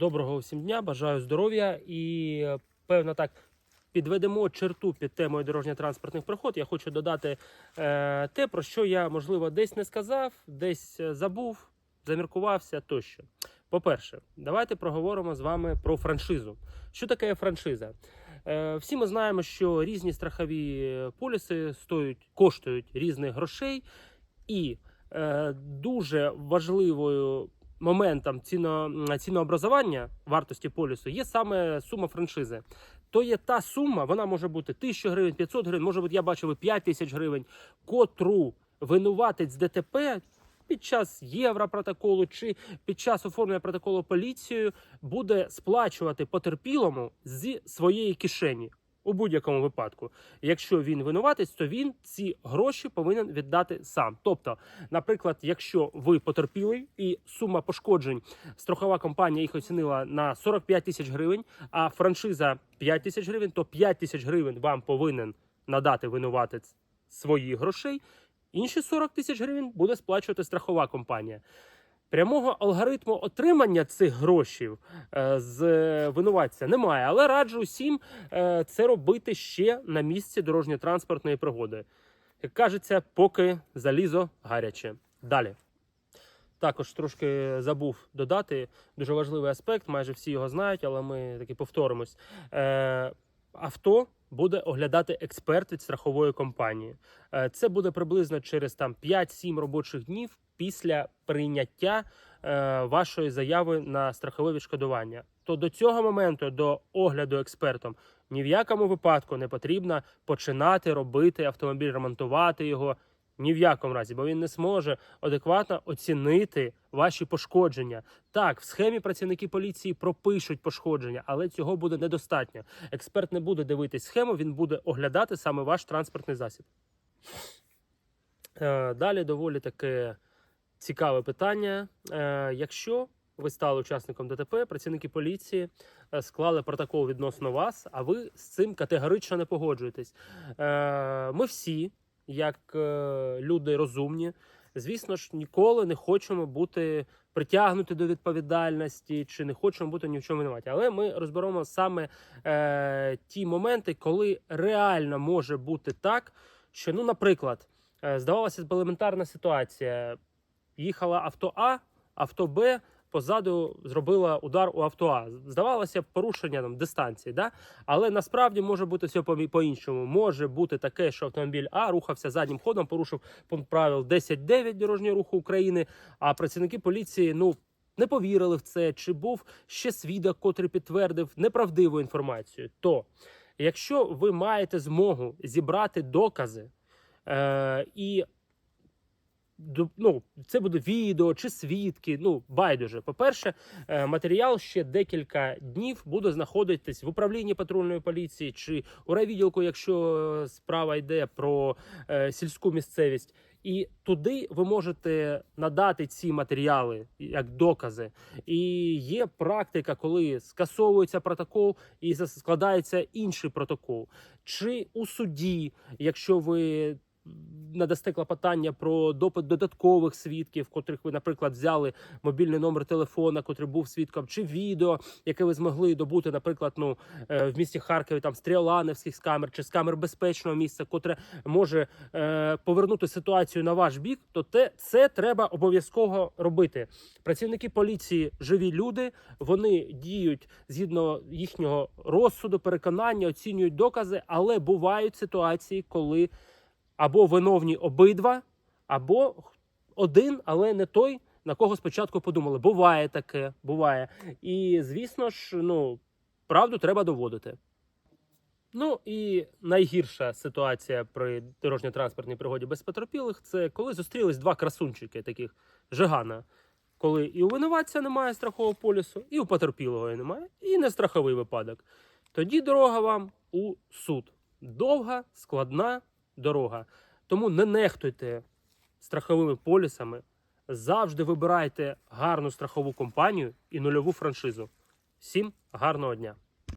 Доброго всім дня, бажаю здоров'я і е, певно так підведемо черту під темою дорожньо-транспортних пригод. Я хочу додати е, те, про що я можливо десь не сказав, десь е, забув, заміркувався тощо. По-перше, давайте проговоримо з вами про франшизу. Що таке франшиза? Е, всі ми знаємо, що різні страхові поліси стоять, коштують різних грошей, і е, дуже важливою моментом ціно, цінообразування вартості полісу є саме сума франшизи. То є та сума, вона може бути 1000 гривень, 500 гривень, може бути, я бачив і 5 тисяч гривень, котру винуватець ДТП під час європротоколу чи під час оформлення протоколу поліцією буде сплачувати потерпілому зі своєї кишені. У будь-якому випадку, якщо він винуватець, то він ці гроші повинен віддати сам. Тобто, наприклад, якщо ви потерпілий і сума пошкоджень, страхова компанія їх оцінила на 45 тисяч гривень, а франшиза 5 тисяч гривень, то 5 тисяч гривень вам повинен надати винуватець своїх грошей. Інші 40 тисяч гривень буде сплачувати страхова компанія. Прямого алгоритму отримання цих грошей е, з винуватця немає, але раджу усім е, це робити ще на місці дорожньо-транспортної пригоди. Як кажеться, поки залізо гаряче. Далі. Також трошки забув додати дуже важливий аспект, майже всі його знають, але ми таки повторимось. Авто буде оглядати експерт від страхової компанії. Е, Це буде приблизно через там 5-7 робочих днів після прийняття е, вашої заяви на страхове відшкодування. То до цього моменту, до огляду експертом, ні в якому випадку не потрібно починати робити автомобіль, ремонтувати його. Ні в якому разі, бо він не зможе адекватно оцінити ваші пошкодження. Так, в схемі працівники поліції пропишуть пошкодження, але цього буде недостатньо. Експерт не буде дивитись схему, він буде оглядати саме ваш транспортний засіб. Е, Далі доволі таке цікаве питання. Е, Якщо ви стали учасником ДТП, працівники поліції е, склали протокол відносно вас, а ви з цим категорично не погоджуєтесь. Ми всі, як е, люди розумні, звісно ж, ніколи не хочемо бути притягнуті до відповідальності чи не хочемо бути ні в чому винуваті. Але ми розберемо саме е, ті моменти, коли реально може бути так, що, ну, наприклад, е, здавалося б, елементарна ситуація. Їхала авто А, авто Б. Позаду зробила удар у авто. Здавалося б, порушення там дистанції, да? але насправді може бути все по- по-іншому. Може бути таке, що автомобіль А рухався заднім ходом, порушив пункт правил 10.9 дорожнього руху України. А працівники поліції ну не повірили в це. Чи був ще свідок, котрий підтвердив неправдиву інформацію? То якщо ви маєте змогу зібрати докази е- і ну, це буде відео чи свідки. Ну, байдуже. По-перше, е, матеріал ще декілька днів буде знаходитись в управлінні патрульної поліції чи у райвідділку, якщо е, справа йде про е, сільську місцевість. І туди ви можете надати ці матеріали як докази. І є практика, коли скасовується протокол і складається інший протокол. Чи у суді, якщо ви надасте клопотання про допит додаткових свідків, котрих ви, наприклад, взяли мобільний номер телефона, котрий був свідком, чи відео, яке ви змогли добути, наприклад, ну е, в місті Харкові там з камер чи з камер безпечного місця, котре може е, повернути ситуацію на ваш бік, то те це треба обов'язково робити. Працівники поліції живі люди, вони діють згідно їхнього розсуду, переконання, оцінюють докази, але бувають ситуації, коли або виновні обидва, або один, але не той, на кого спочатку подумали. Буває таке, буває. І звісно ж, ну, правду треба доводити. Ну і найгірша ситуація при дорожньо-транспортній пригоді без потерпілих це коли зустрілись два красунчики, таких Жигана. Коли і у винуватця немає страхового полісу, і у потерпілого немає, і не страховий випадок. Тоді дорога вам у суд. Довга, складна дорога. Тому не нехтуйте страховими полісами. Завжди вибирайте гарну страхову компанію і нульову франшизу. Всім гарного дня!